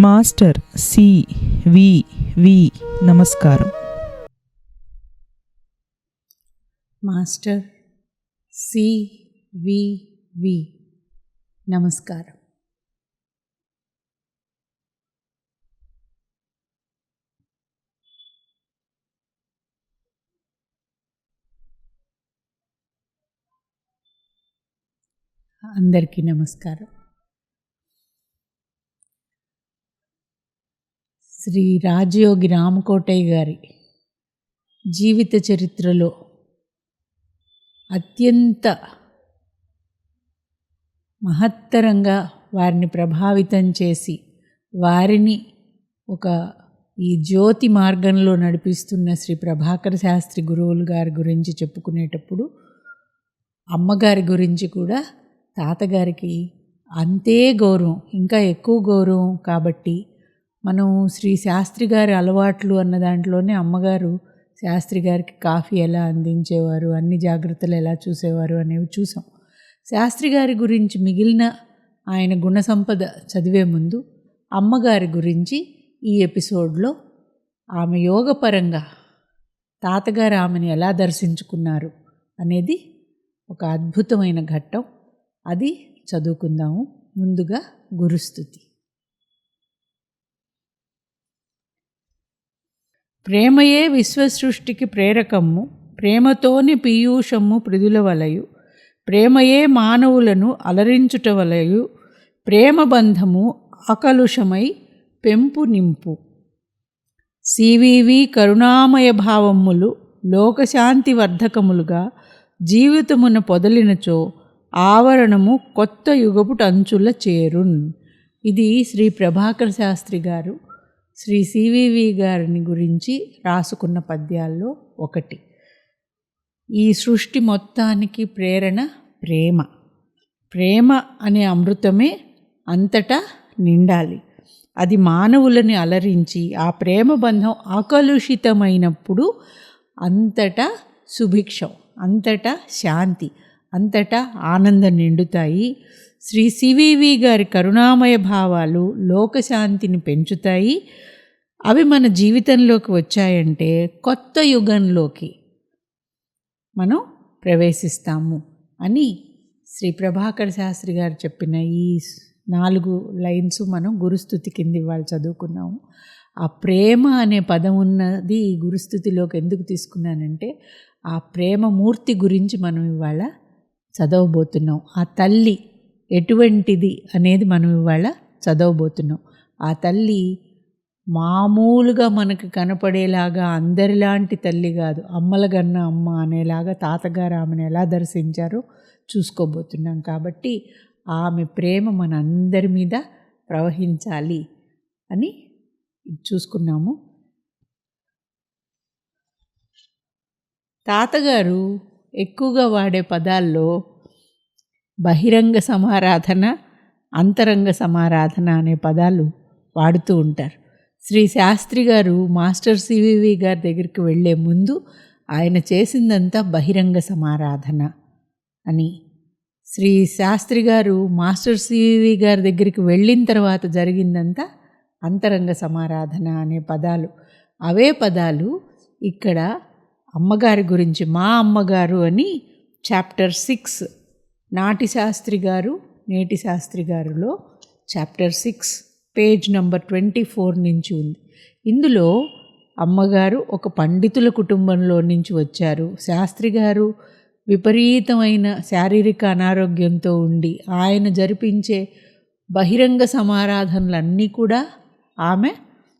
Master C వి వి నమస్కారం master C వి వి నమస్కారం అందరికీ నమస్కారం. శ్రీ రాజయోగి రామకోటయ్య గారి జీవిత చరిత్రలో అత్యంత మహత్తరంగా వారిని ప్రభావితం చేసి వారిని ఒక ఈ జ్యోతి మార్గంలో నడిపిస్తున్న శ్రీ ప్రభాకర శాస్త్రి గురువులు గారి గురించి చెప్పుకునేటప్పుడు అమ్మగారి గురించి కూడా తాతగారికి అంతే గౌరవం ఇంకా ఎక్కువ గౌరవం కాబట్టి మనం శ్రీ శాస్త్రి గారి అలవాట్లు అన్న దాంట్లోనే అమ్మగారు శాస్త్రి గారికి కాఫీ ఎలా అందించేవారు అన్ని జాగ్రత్తలు ఎలా చూసేవారు అనేవి చూసాం. శాస్త్రి గారి గురించి మిగిలిన ఆయన గుణ సంపద చదివే ముందు అమ్మగారి గురించి ఈ ఎపిసోడ్లో ఆమె యోగపరంగా తాతగారు ఆమెను ఎలా దర్శించుకున్నారు అనేది ఒక అద్భుతమైన ఘట్టం. అది చదువుకుందాము. ముందుగా గురుస్థుతి ప్రేమయే విశ్వసృష్టికి ప్రేరకము ప్రేమతోని పీయూషము పృథుల వలయు ప్రేమయే మానవులను అలరించుట వలయు ప్రేమ బంధము అకలుషమై పెంపు నింపు. సివివి కరుణామయ భావములు లోకశాంతి వర్ధకములుగా జీవితమున పొదలినచో ఆవరణము కొత్త యుగపుటంచుల చేరున్. ఇది శ్రీ ప్రభాకర్ శాస్త్రి గారు శ్రీ సివివి గారిని గురించి రాసుకున్న పద్యాల్లో ఒకటి. ఈ సృష్టి మొత్తానికి ప్రేరణ ప్రేమ. ప్రేమ అనే అమృతమే అంతటా నిండాలి. అది మానవులని అలరించి ఆ ప్రేమ బంధం అకలుషితమైనప్పుడు అంతటా సుభిక్షం అంతటా శాంతి అంతటా ఆనందం నిండుతాయి. శ్రీ సివివి గారి కరుణామయ భావాలు లోకశాంతిని పెంచుతాయి. అవి మన జీవితంలోకి వచ్చాయంటే కొత్త యుగంలోకి మనం ప్రవేశిస్తాము అని శ్రీ ప్రభాకర్ శాస్త్రి గారు చెప్పిన ఈ నాలుగు లైన్స్ మనం గురుస్థుతి కింద ఇవాళ చదువుకున్నాము. ఆ ప్రేమ అనే పదం ఉన్నది ఈ గురుస్థుతిలోకి ఎందుకు తీసుకున్నానంటే ఆ ప్రేమ మూర్తి గురించి మనం ఇవాళ చదవబోతున్నాం. ఆ తల్లి ఎటువంటిది అనేది మనం ఇవాళ చదవబోతున్నాం. ఆ తల్లి మామూలుగా మనకు కనపడేలాగా అందరిలాంటి తల్లి కాదు. అమ్మలగన్న అమ్మ అనేలాగా తాతగారు ఆమెను ఎలా దర్శించారో చూసుకోబోతున్నాం. కాబట్టి ఆమె ప్రేమ మన అందరి మీద ప్రవహించాలి అని చూసుకున్నాము. తాతగారు ఎక్కువగా వాడే పదాల్లో బహిరంగ సమారాధన అంతరంగ సమారాధన అనే పదాలు వాడుతూ ఉంటారు. శ్రీ శాస్త్రి గారు మాస్టర్ సివివి గారి దగ్గరికి వెళ్ళే ముందు ఆయన చేసిందంతా బహిరంగ సమారాధన అని. శ్రీ శాస్త్రి గారు మాస్టర్ సివివి గారి దగ్గరికి వెళ్ళిన తర్వాత జరిగిందంతా అంతరంగ సమారాధన అనే పదాలు. అవే పదాలు ఇక్కడ అమ్మగారి గురించి మా అమ్మగారు అని చాప్టర్ సిక్స్ నాటి శాస్త్రి గారు నేటి Sastry గారులో chapter six page number twenty four నుంచి ఉంది. ఇందులో అమ్మగారు ఒక పండితుల కుటుంబంలో నుంచి వచ్చారు. శాస్త్రి గారు విపరీతమైన శారీరక అనారోగ్యంతో ఉండి ఆయన జరిపించే బహిరంగ సమారాధనలన్నీ కూడా ఆమె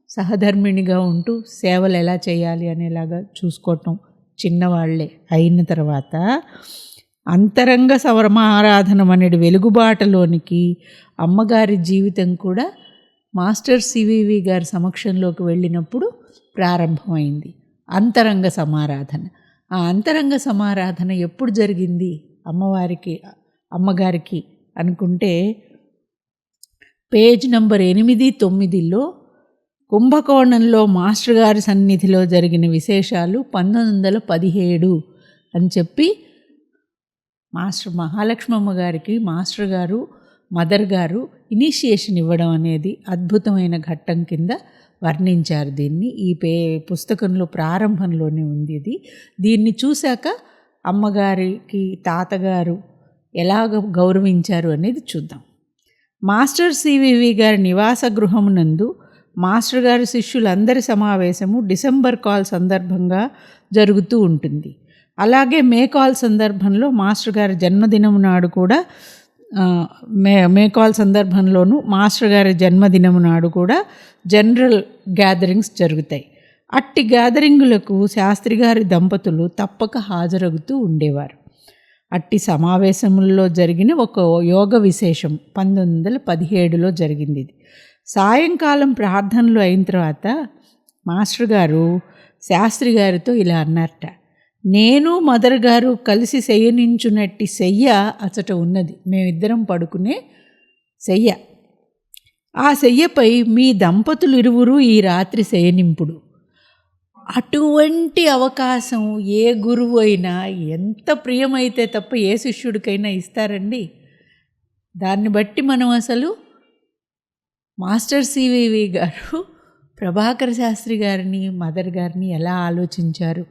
సహధర్మిణిగా ఉంటూ సేవలు ఎలా చేయాలి అనేలాగా చూసుకోవటం చిన్నవాళ్ళే. అయిన తర్వాత అంతరంగ సమారాధనం వెలుగుబాటలోనికి అమ్మగారి జీవితం కూడా మాస్టర్ సివివి గారి సమక్షంలోకి వెళ్ళినప్పుడు ప్రారంభమైంది. అంతరంగ సమారాధన. ఆ అంతరంగ సమారాధన ఎప్పుడు జరిగింది? అమ్మవారికి అమ్మగారికి అనుకుంటే పేజ్ నంబర్ ఎనిమిది తొమ్మిదిలో కుంభకోణంలో మాస్టర్ గారి సన్నిధిలో జరిగిన విశేషాలు పంతొమ్మిది వందల పదిహేడు అని చెప్పి మాస్టర్ మహాలక్ష్మమ్మ గారికి మాస్టర్ గారు మదర్ గారు ఇనిషియేషన్ ఇవ్వడం అనేది అద్భుతమైన ఘట్టం కింద వర్ణించారు దీన్ని. ఈ పే పుస్తకంలో ప్రారంభంలోనే ఉంది ఇది. దీన్ని చూశాక అమ్మగారికి తాతగారు ఎలాగ గౌరవించారు అనేది చూద్దాం. మాస్టర్ సివివి గారి నివాస గృహమునందు మాస్టర్ గారి శిష్యులందరి సమావేశము డిసెంబర్ కాల్ సందర్భంగా జరుగుతూ ఉంటుంది. అలాగే మేకాల్ సందర్భంలో మాస్టర్ గారి జన్మదినం నాడు కూడా మే మేకాల్ సందర్భంలోనూ మాస్టర్ గారి జన్మదినం నాడు కూడా జనరల్ గ్యాదరింగ్స్ జరుగుతాయి. అట్టి గ్యాదరింగులకు శాస్త్రి గారి దంపతులు తప్పక హాజరవుతూ ఉండేవారు. అట్టి సమావేశముల్లో జరిగిన ఒక యోగ విశేషం పంతొమ్మిది వందల పదిహేడులో జరిగింది ఇది. సాయంకాలం ప్రార్థనలు అయిన తర్వాత మాస్టర్ గారు శాస్త్రి గారితో ఇలా అన్నారట నేను మదర్ గారు కలిసి శయనించునట్టి శయ్య అచట ఉన్నది. మేమిద్దరం పడుకునే శయ్య. ఆ శయ్యపై మీ దంపతులు ఇరువురు ఈ రాత్రి శయనింపుడు. అటువంటి అవకాశం ఏ గురువు అయినా ఎంత ప్రియమైతే తప్ప ఏ శిష్యుడికైనా ఇస్తారండి? దాన్ని బట్టి మనం అసలు మాస్టర్ సివివి గారు ప్రభాకర్ శాస్త్రి గారిని మదర్ గారిని ఎలా ఆలోచించారు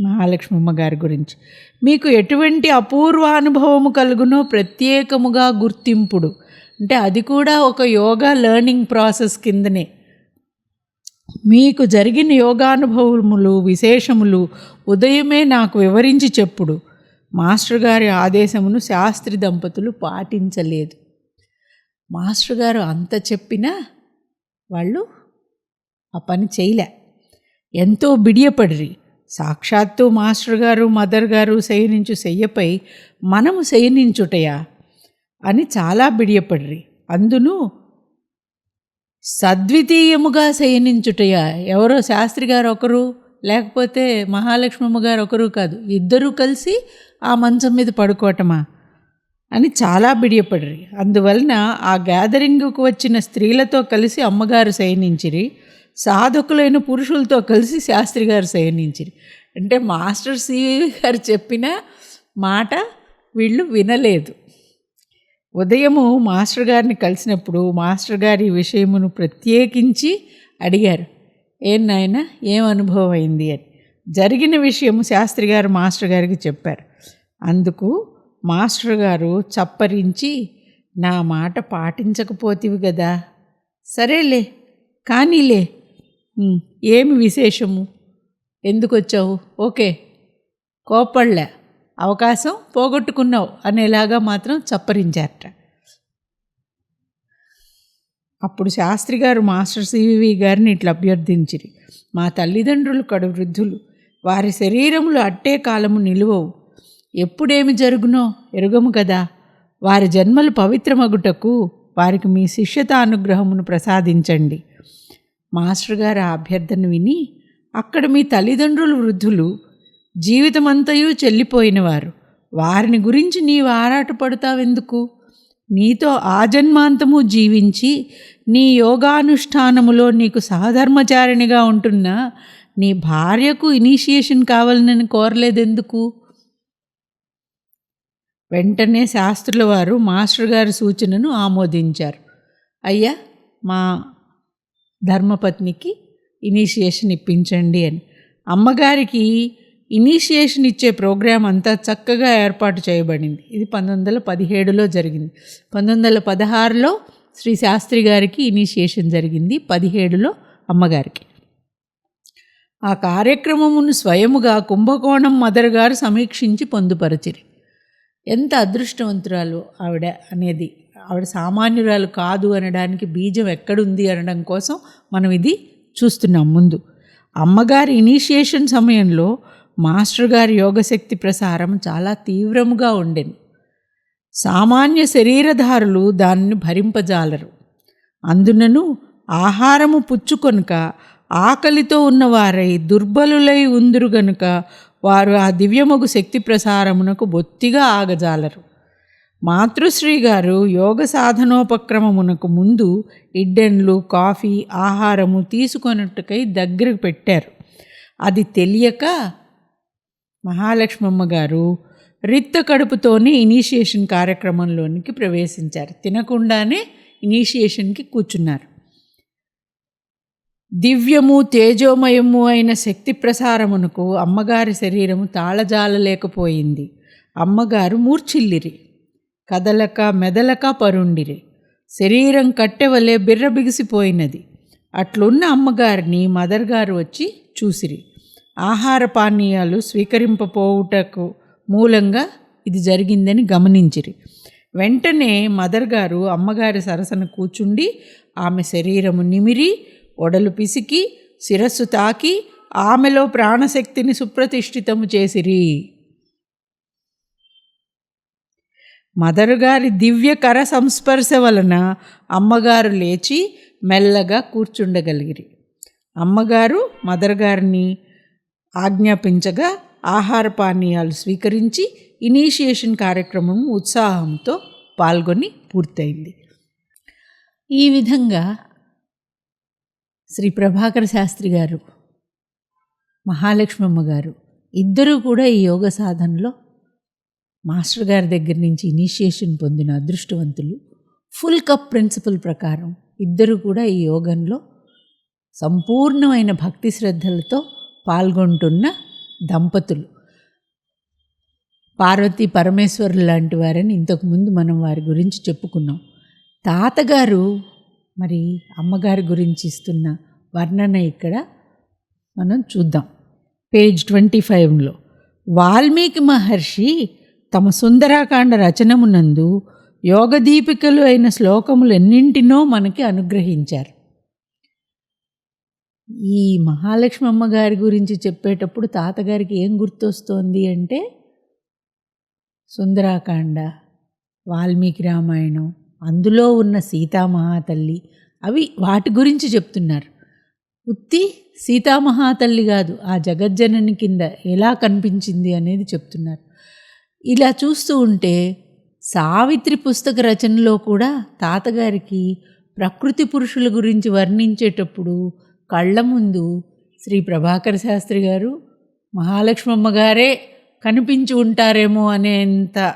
మహాలక్ష్మమ్మ గారి గురించి. మీకు ఎటువంటి అపూర్వ అనుభవము కలుగునో ప్రత్యేకముగా గుర్తింపుడు. అంటే అది కూడా ఒక యోగా లెర్నింగ్ ప్రాసెస్ కిందనే. మీకు జరిగిన యోగానుభవములు విశేషములు ఉదయమే నాకు వివరించి చెప్పుడు. మాస్టర్ గారి ఆదేశమును శాస్త్రి దంపతులు పాటించలేదు. మాస్టర్ గారు అంత చెప్పినా వాళ్ళు ఆ పని చేయలే. ఎంతో బిడియపడిరి. సాక్షాత్తు మాస్టర్ గారు మదర్ గారు శయనించు శయ్యపై మనము శయనించుటయా? అని చాలా బిడియపడ్రి. అందును సద్వితీయముగా శయనించుటయా? ఎవరో శాస్త్రి గారు ఒకరు లేకపోతే మహాలక్ష్మమ్మ గారు ఒకరు కాదు ఇద్దరూ కలిసి ఆ మంచం మీద పడుకోవటమా అని చాలా బిడియపడ్రి. అందువలన ఆ గ్యాదరింగ్కు వచ్చిన స్త్రీలతో కలిసి అమ్మగారు శయనించిరి. సాధకులైన పురుషులతో కలిసి శాస్త్రి గారు శయనించిరి. అంటే మాస్టర్ సివి గారు చెప్పిన మాట వీళ్ళు వినలేదు. ఉదయము మాస్టర్ గారిని కలిసినప్పుడు మాస్టర్ గారి విషయమును ప్రత్యేకించి అడిగారు. ఏం నాయన ఏం అనుభవం అయింది? అని. జరిగిన విషయము శాస్త్రి గారు మాస్టర్ గారికి చెప్పారు. అందుకు మాస్టర్ గారు చప్పరించి నా మాట పాటించకపోతివి కదా సరేలే కానీలే ఏమి విశేషము? ఎందుకు వచ్చావు ఓకే. కోపడలే అవకాశం పోగొట్టుకున్నావు అనేలాగా మాత్రం చప్పరించారట. అప్పుడు శాస్త్రి గారు మాస్టర్ సివివి గారిని ఇట్లా అభ్యర్థించిరి. మా తల్లిదండ్రులు కడు వృద్ధులు. వారి శరీరములు అట్టే కాలము నిలువవు. ఎప్పుడేమి జరుగునో ఎరుగము కదా. వారి జన్మలు పవిత్రమగుటకు వారికి మీ శిష్యత అనుగ్రహమును ప్రసాదించండి. మాస్టర్ గారి అభ్యర్థన విని అక్కడ మీ తల్లిదండ్రులు వృద్ధులు జీవితమంతయు చెల్లిపోయినవారు. వారిని గురించి నీవు ఆరాటపడతావెందుకు? నీతో ఆజన్మాంతము జీవించి నీ యోగానుష్ఠానములో నీకు సహధర్మచారిణిగా ఉంటున్న నీ భార్యకు ఇనిషియేషన్ కావాలని కోరలేదెందుకు? వెంటనే శాస్త్రుల వారు మాస్టర్ గారి సూచనను ఆమోదించారు. అయ్యా మా ధర్మపత్నికి ఇనీషియేషన్ ఇప్పించండి అని. అమ్మగారికి ఇనీషియేషన్ ఇచ్చే ప్రోగ్రాం అంతా చక్కగా ఏర్పాటు చేయబడింది. ఇది పంతొమ్మిది వందల పదిహేడులో జరిగింది. పంతొమ్మిది వందల పదహారులో శ్రీ శాస్త్రి గారికి ఇనీషియేషన్ జరిగింది పదిహేడులో అమ్మగారికి. ఆ కార్యక్రమమును స్వయముగా కుంభకోణం మదర్ గారు సమీక్షించి పొందుపరచిరి. ఎంత అదృష్టవంతురాలు ఆవిడ అనేది. ఆవిడ సామాన్యురాలు కాదు అనడానికి బీజం ఎక్కడుంది అనడం కోసం మనం ఇది చూస్తున్నాం ముందు. అమ్మగారి ఇనీషియేషన్ సమయంలో మాస్టర్ గారి యోగశక్తి ప్రసారం చాలా తీవ్రముగా ఉండెను. సామాన్య శరీరధారులు దానిని భరింపజాలరు. అందునను ఆహారము పుచ్చుకొనుక ఆకలితో ఉన్నవారై దుర్బలులై ఉందురు గనుక వారు ఆ దివ్యమగు శక్తి ప్రసారమునకు బొత్తిగా ఆగజాలరు. మాతృశ్రీ గారు యోగ సాధనోపక్రమమునకు ముందు ఇడ్డెన్లు కాఫీ ఆహారము తీసుకొనుటకై దగ్గరకు పెట్టారు. అది తెలియక మహాలక్ష్మమ్మ గారు రిత్త కడుపుతోనే ఇనీషియేషన్ కార్యక్రమంలోనికి ప్రవేశించారు. తినకుండానే ఇనీషియేషన్కి కూర్చున్నారు. దివ్యము తేజోమయము అయిన శక్తి ప్రసారమునకు అమ్మగారి శరీరము తాళజాలలేకపోయింది. అమ్మగారు మూర్ఛిల్లిరి. కదలక మెదలక పరుండిరి. శరీరం కట్టెవలే బిర్ర బిగిసిపోయినది. అట్లున్న అమ్మగారిని మదర్ గారు వచ్చి చూసిరి. ఆహార పానీయాలు స్వీకరింపపోవుటకు మూలంగా ఇది జరిగిందని గమనించిరి. వెంటనే మదర్ గారు అమ్మగారి సరసన కూర్చుండి ఆమె శరీరము నిమిరి ఒడలు పిసికి శిరస్సు తాకి ఆమెలో ప్రాణశక్తిని సుప్రతిష్ఠితము చేసిరి. మదరుగారి దివ్యకర దివ్య కర సంస్పర్శ వలన అమ్మగారు లేచి మెల్లగా కూర్చుండగలిగిరి. అమ్మగారు మదర్ గారిని ఆజ్ఞాపించగా ఆహార పానీయాలు స్వీకరించి ఇనీషియేషన్ కార్యక్రమం ఉత్సాహంతో పాల్గొని పూర్తయింది. ఈ విధంగా శ్రీ ప్రభాకర శాస్త్రి గారు మహాలక్ష్మమ్మ గారు ఇద్దరూ కూడా ఈ యోగ సాధనలో మాస్టర్ గారి దగ్గర నుంచి ఇనిషియేషన్ పొందిన అదృష్టవంతులు. ఫుల్ కప్ ప్రిన్సిపల్ ప్రకారం ఇద్దరు కూడా ఈ యోగంలో సంపూర్ణమైన భక్తి శ్రద్ధలతో పాల్గొంటున్న దంపతులు. పార్వతీ పరమేశ్వరులు లాంటి వారని ఇంతకుముందు మనం వారి గురించి చెప్పుకున్నాం. తాతగారు మరి అమ్మగారి గురించి ఇస్తున్న వర్ణన ఇక్కడ మనం చూద్దాం. పేజ్ ట్వంటీ ఫైవ్లో వాల్మీకి మహర్షి తమ సుందరాకాండ రచనమునందు యోగదీపికలు అయిన శ్లోకములు ఎన్నింటినో మనకి అనుగ్రహించారు. ఈ మహాలక్ష్మి అమ్మగారి గురించి చెప్పేటప్పుడు తాతగారికి ఏం గుర్తొస్తోంది అంటే సుందరాకాండ వాల్మీకి రామాయణం అందులో ఉన్న సీతామహాతల్లి అవి వాటి గురించి చెప్తున్నారు. ఉత్తి సీతామహాతల్లి కాదు ఆ జగజ్జనని కింద ఎలా కనిపించింది అనేది చెప్తున్నారు. ఇలా చూస్తూ ఉంటే సావిత్రి పుస్తక రచనలో కూడా తాతగారికి ప్రకృతి పురుషుల గురించి వర్ణించేటప్పుడు కళ్ళ ముందు శ్రీ ప్రభాకర శాస్త్రి గారు మహాలక్ష్మమ్మ గారే కనిపించి ఉంటారేమో అనేంత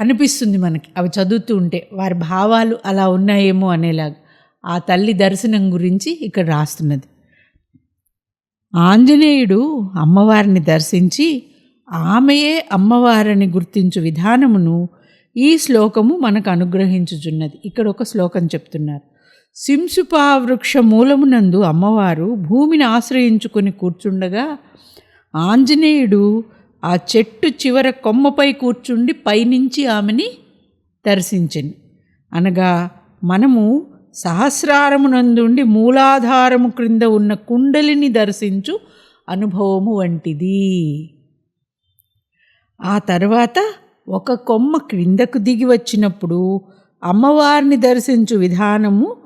అనిపిస్తుంది మనకి. అవి చదువుతూ ఉంటే వారి భావాలు అలా ఉన్నాయేమో అనేలాగా. ఆ తల్లి దర్శనం గురించి ఇక్కడ రాస్తున్నది. ఆంజనేయుడు అమ్మవారిని దర్శించి ఆమెయే అమ్మవారిని గుర్తించు విధానమును ఈ శ్లోకము మనకు అనుగ్రహించుచున్నది. ఇక్కడ ఒక శ్లోకం చెప్తున్నారు. సింసుపా వృక్ష మూలమునందు అమ్మవారు భూమిని ఆశ్రయించుకొని కూర్చుండగా ఆంజనేయుడు ఆ చెట్టు చివర కొమ్మపై కూర్చుండి పైనుంచి ఆమెని దర్శించను. అనగా మనము సహస్రారమునందుండి మూలాధారము క్రింద ఉన్న కుండలిని దర్శించు అనుభవము వంటిది. ఆ తర్వాత ఒక కొమ్మ క్రిందకు దిగి వచ్చినప్పుడు అమ్మవారిని దర్శించు విధానము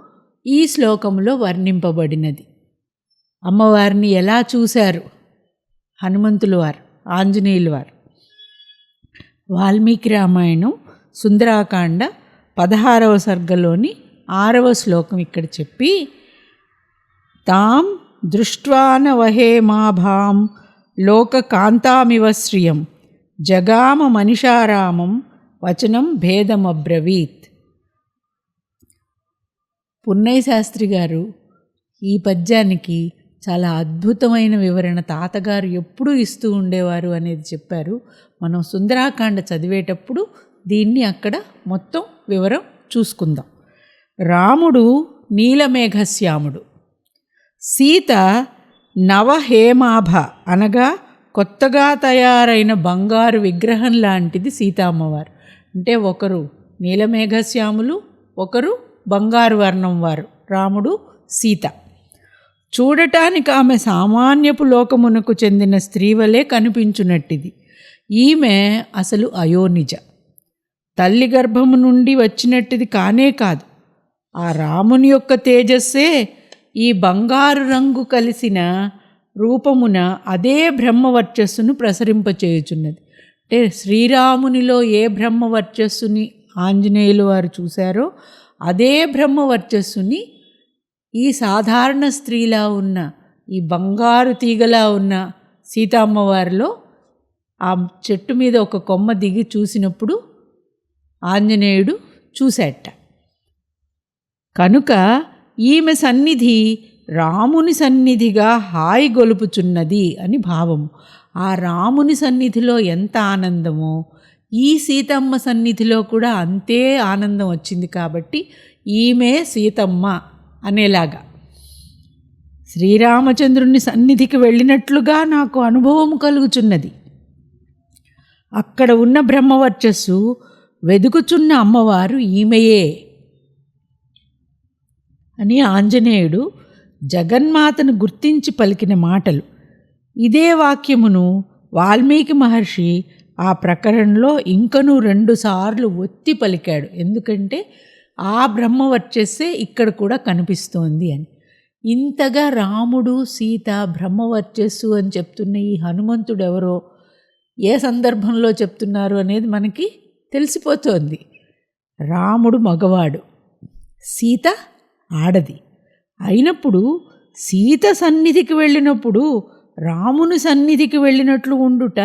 ఈ శ్లోకంలో వర్ణింపబడినది. అమ్మవారిని ఎలా చూశారు? హనుమంతుల వారు ఆంజనేయుల వారు. వాల్మీకి రామాయణం సుందరాకాండ పదహారవ సర్గలోని ఆరవ శ్లోకం ఇక్కడ చెప్పి తాం దృష్ట్వాన వహే మాభాం లోకకాంతామివ శ్రియం. జగామ మనిషారామం వచనం భేదమబ్రవీత్. పున్నయ్య శాస్త్రి గారు ఈ పద్యానికి చాలా అద్భుతమైన వివరణ తాతగారు ఎప్పుడూ ఇస్తూ ఉండేవారు అనేది చెప్పారు. మనం సుందరాకాండ చదివేటప్పుడు దీన్ని అక్కడ మొత్తం వివరం చూసుకుందాం. రాముడు నీలమేఘశ్యాముడు. సీత నవహేమాభ అనగా కొత్తగా తయారైన బంగారు విగ్రహం లాంటిది సీతామ్మవారు. అంటే ఒకరు నీలమేఘశ్యాములు ఒకరు బంగారు వర్ణం వారు రాముడు సీత. చూడటానికి ఆమె సామాన్యపు లోకమునకు చెందిన స్త్రీవలే కనిపించునట్టిది. ఈమె అసలు అయోనిజ. తల్లి గర్భము నుండి వచ్చినట్టుది కానే కాదు. ఆ రాముని యొక్క తేజస్సే ఈ బంగారు రంగు కలిసిన రూపమున అదే బ్రహ్మవర్చస్సును ప్రసరింపచేయుచున్నది. అంటే శ్రీరామునిలో ఏ బ్రహ్మవర్చస్సుని ఆంజనేయులు వారు చూశారో అదే బ్రహ్మవర్చస్సుని ఈ సాధారణ స్త్రీలా ఉన్న ఈ బంగారు తీగలా ఉన్న సీతామ్మవారిలో ఆ చెట్టు మీద ఒక కొమ్మ దిగి చూసినప్పుడు ఆంజనేయుడు చూశాట కనుక ఈమె సన్నిధి రాముని సన్నిధిగా హాయి గొలుపుచున్నది అని భావం. ఆ రాముని సన్నిధిలో ఎంత ఆనందమో ఈ సీతమ్మ సన్నిధిలో కూడా అంతే ఆనందం వచ్చింది కాబట్టి ఈమె సీతమ్మ అనేలాగా. శ్రీరామచంద్రుని సన్నిధికి వెళ్ళినట్లుగా నాకు అనుభవం కలుగుచున్నది. అక్కడ ఉన్న బ్రహ్మవర్చస్సు వెదుకుచున్న అమ్మవారు ఈమెయే అని ఆంజనేయుడు జగన్మాతను గుర్తించి పలికిన మాటలు. ఇదే వాక్యమును వాల్మీకి మహర్షి ఆ ప్రకరణలో ఇంకనూ రెండుసార్లు ఒత్తి పలికాడు. ఎందుకంటే ఆ బ్రహ్మ వర్చస్సే ఇక్కడ కూడా కనిపిస్తోంది అని. ఇంతగా రాముడు సీత బ్రహ్మవర్చస్సు అని చెప్తున్న ఈ హనుమంతుడు ఎవరో ఏ సందర్భంలో చెప్తున్నారు అనేది మనకి తెలిసిపోతోంది. రాముడు మగవాడు సీత ఆడది. అయినప్పుడు సీత సన్నిధికి వెళ్ళినప్పుడు రాముని సన్నిధికి వెళ్ళినట్లు ఉండుట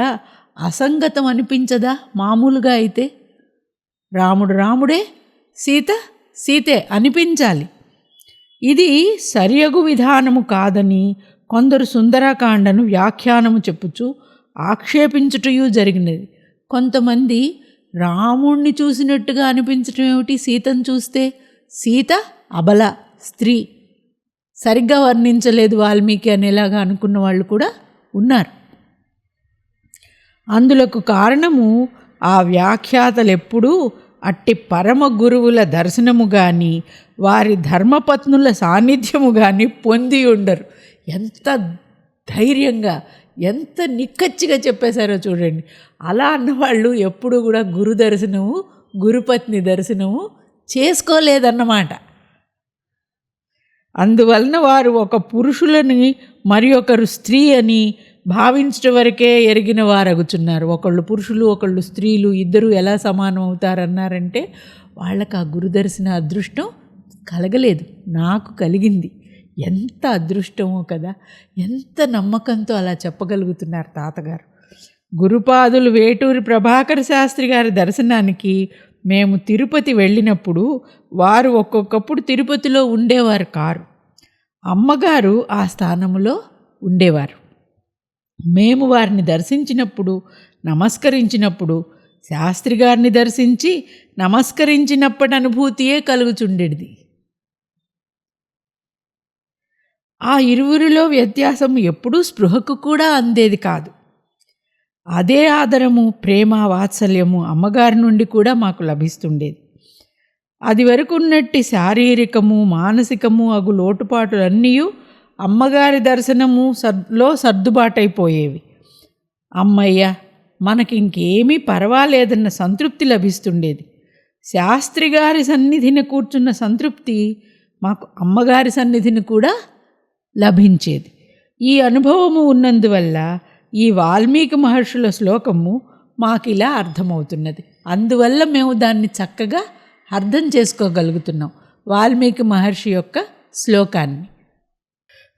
అసంగతం అనిపించదా మామూలుగా అయితే? రాముడు రాముడే సీత సీతే అనిపించాలి. ఇది సరియగు విధానము కాదని కొందరు సుందరకాండను వ్యాఖ్యానము చెప్పుచు ఆక్షేపించుటయు జరిగినది. కొంతమంది రాముణ్ణి చూసినట్టుగా అనిపించటం ఏమిటి సీతను చూస్తే? సీత అబల స్త్రీ. సరిగ్గా వర్ణించలేదు వాల్మీకి అనేలాగా అనుకున్న వాళ్ళు కూడా ఉన్నారు. అందులకు కారణము ఆ వ్యాఖ్యాతలు ఎప్పుడూ అట్టి పరమ గురువుల దర్శనము కానీ వారి ధర్మపత్నుల సాన్నిధ్యము కానీ పొంది ఉండరు. ఎంత ధైర్యంగా ఎంత నిక్కచ్చిగా చెప్పేశారో చూడండి. అలా అన్నవాళ్ళు ఎప్పుడు కూడా గురు దర్శనము గురుపత్ని దర్శనము చేసుకోలేదన్నమాట. అందువలన వారు ఒక పురుషులని మరి ఒకరు స్త్రీ అని భావించడం వరకే ఎరిగిన వారగుచున్నారు. ఒకళ్ళు పురుషులు ఒకళ్ళు స్త్రీలు ఇద్దరు ఎలా సమానం అవుతారన్నారంటే వాళ్ళకి ఆ గురుదర్శన అదృష్టం కలగలేదు. నాకు కలిగింది. ఎంత అదృష్టమో కదా! ఎంత నమ్మకంతో అలా చెప్పగలుగుతున్నారు తాతగారు. గురుపాదులు వేటూరి ప్రభాకర శాస్త్రి గారి దర్శనానికి మేము తిరుపతి వెళ్ళినప్పుడు వారు ఒక్కొక్కప్పుడు తిరుపతిలో ఉండేవారు కారు. అమ్మగారు ఆ స్థానంలో ఉండేవారు. మేము వారిని దర్శించినప్పుడు నమస్కరించినప్పుడు శాస్త్రి గారిని దర్శించి నమస్కరించినప్పటి అనుభూతియే కలుగుచుండేది. ఆ ఇరువురిలో వ్యత్యాసం ఎప్పుడూ స్పృహకు కూడా అందేది కాదు. అదే ఆదరము ప్రేమ వాత్సల్యము అమ్మగారి నుండి కూడా మాకు లభిస్తుండేది. అది వరకు ఉన్నట్టి శారీరకము మానసికము అగు లోటుపాటులన్నీ అమ్మగారి దర్శనము సర్లో సర్దుబాటైపోయేవి. అమ్మయ్య మనకి ఇంకేమీ పర్వాలేదన్న సంతృప్తి లభిస్తుండేది. శాస్త్రి గారి సన్నిధిని కూర్చున్న సంతృప్తి మాకు అమ్మగారి సన్నిధిని కూడా లభించేది. ఈ అనుభవము ఉన్నందువల్ల ఈ వాల్మీకి మహర్షుల శ్లోకము మాకు ఇలా అర్థమవుతున్నది. అందువల్ల మేము దాన్ని చక్కగా అర్థం చేసుకోగలుగుతున్నాం వాల్మీకి మహర్షి యొక్క శ్లోకాన్ని.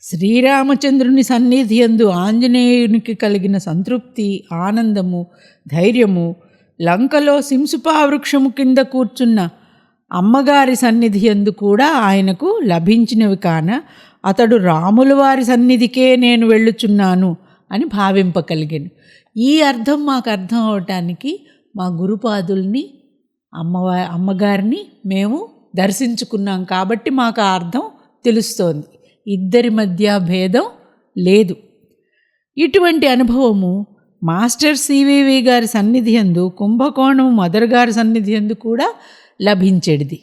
శ్రీరామచంద్రుని సన్నిధి ఎందు ఆంజనేయునికి కలిగిన సంతృప్తి ఆనందము ధైర్యము లంకలో సింసుపా వృక్షము కింద కూర్చున్న అమ్మగారి సన్నిధి ఎందు కూడా ఆయనకు లభించినవి కాన అతడు రాముల వారి సన్నిధికే నేను వెళ్ళుచున్నాను అని భావింపగలిగాను. ఈ అర్థం మాకు అర్థం అవటానికి మా గురుపాదుల్ని అమ్మవా అమ్మగారిని మేము దర్శించుకున్నాం కాబట్టి మాకు ఆ అర్థం తెలుస్తోంది. ఇద్దరి మధ్య భేదం లేదు. ఇటువంటి అనుభవము మాస్టర్ సివివి గారి సన్నిధి ఎందు కుంభకోణం మదర్ గారి సన్నిధి ఎందు కూడా లభించేది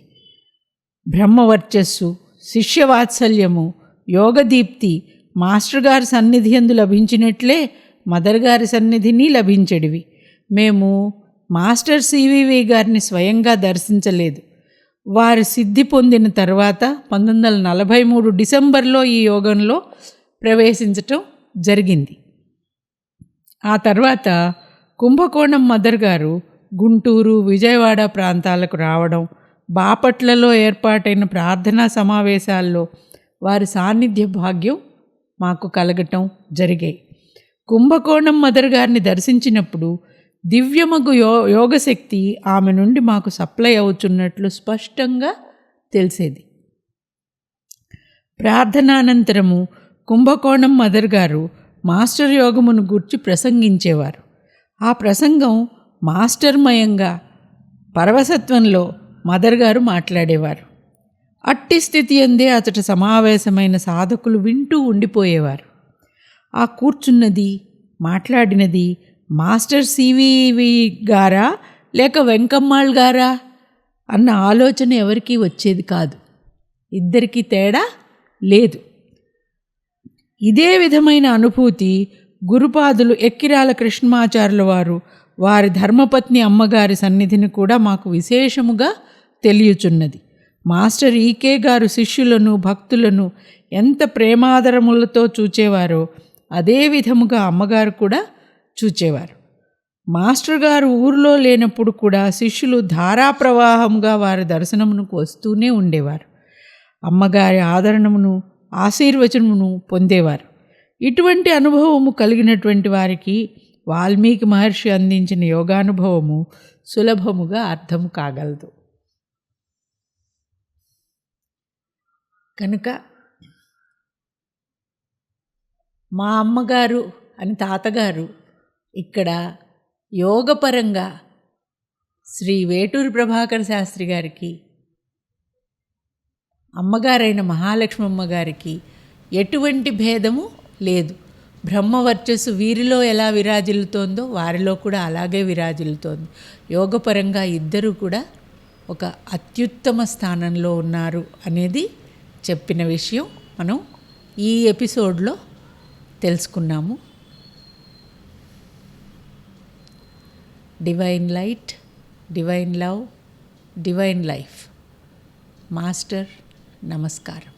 బ్రహ్మవర్చస్సు శిష్యవాత్సల్యము యోగదీప్తి మాస్టర్ గారి సన్నిధి ఎందు లభించినట్లే మదర్ గారి సన్నిధిని లభించడివి. మేము మాస్టర్ సివివి గారిని స్వయంగా దర్శించలేదు. వారు సిద్ధి పొందిన తర్వాత పంతొమ్మిది వందల నలభై మూడు డిసెంబర్లో ఈ యోగంలో ప్రవేశించటం జరిగింది. ఆ తర్వాత కుంభకోణం మదర్ గారు గుంటూరు విజయవాడ ప్రాంతాలకు రావడం బాపట్లలో ఏర్పాటైన ప్రార్థనా సమావేశాల్లో వారి సాన్నిధ్య భాగ్యం మాకు కలగటం జరిగాయి. కుంభకోణం మదర్ గారిని దర్శించినప్పుడు దివ్యమగు యో యోగశక్తి ఆమె నుండి మాకు సప్లై అవుతున్నట్లు స్పష్టంగా తెలిసేది. ప్రార్థనానంతరము కుంభకోణం మదర్ గారు మాస్టర్ యోగమును గూర్చి ప్రసంగించేవారు. ఆ ప్రసంగం మాస్టర్మయంగా పరవసత్వంలో మదర్ గారు మాట్లాడేవారు. అట్టి స్థితి అందే అతట సమావేశమైన సాధకులు వింటూ ఉండిపోయేవారు. ఆ కూర్చున్నది మాట్లాడినది మాస్టర్ సివివి గారా లేక వెంకమ్మాళ్ గారా? అన్న ఆలోచన ఎవరికీ వచ్చేది కాదు. ఇద్దరికీ తేడా లేదు. ఇదే విధమైన అనుభూతి గురుపాదులు ఎక్కిరాల కృష్ణమాచార్యుల వారు వారి ధర్మపత్ని అమ్మగారి సన్నిధిని కూడా మాకు విశేషముగా తెలియచున్నది. మాస్టర్ ఈకే గారు శిష్యులను భక్తులను ఎంత ప్రేమాదరములతో చూచేవారో అదే విధముగా అమ్మగారు కూడా చూచేవారు. మాస్టర్ గారు ఊరిలో లేనప్పుడు కూడా శిష్యులు ధారాప్రవాహంగా వారి దర్శనమునకు వస్తూనే ఉండేవారు. అమ్మగారి ఆదరణమును ఆశీర్వచనమును పొందేవారు. ఇటువంటి అనుభవము కలిగినటువంటి వారికి వాల్మీకి మహర్షి అందించిన యోగానుభవము సులభముగా అర్థం కాగలదు. కనుక మా అమ్మగారు అని తాతగారు ఇక్కడ యోగపరంగా శ్రీ వేటూరి ప్రభాకర్ శాస్త్రి గారికి అమ్మగారైన మహాలక్ష్మమ్మ గారికి ఎటువంటి భేదము లేదు. బ్రహ్మవర్చస్సు వీరిలో ఎలా విరాజిల్లుతోందో వారిలో కూడా అలాగే విరాజిల్లుతోంది. యోగపరంగా ఇద్దరు కూడా ఒక అత్యుత్తమ స్థానంలో ఉన్నారు అనేది చెప్పిన విషయం మనం ఈ ఎపిసోడ్లో తెలుసుకున్నాము. Divine light divine love divine life master నమస్కారం.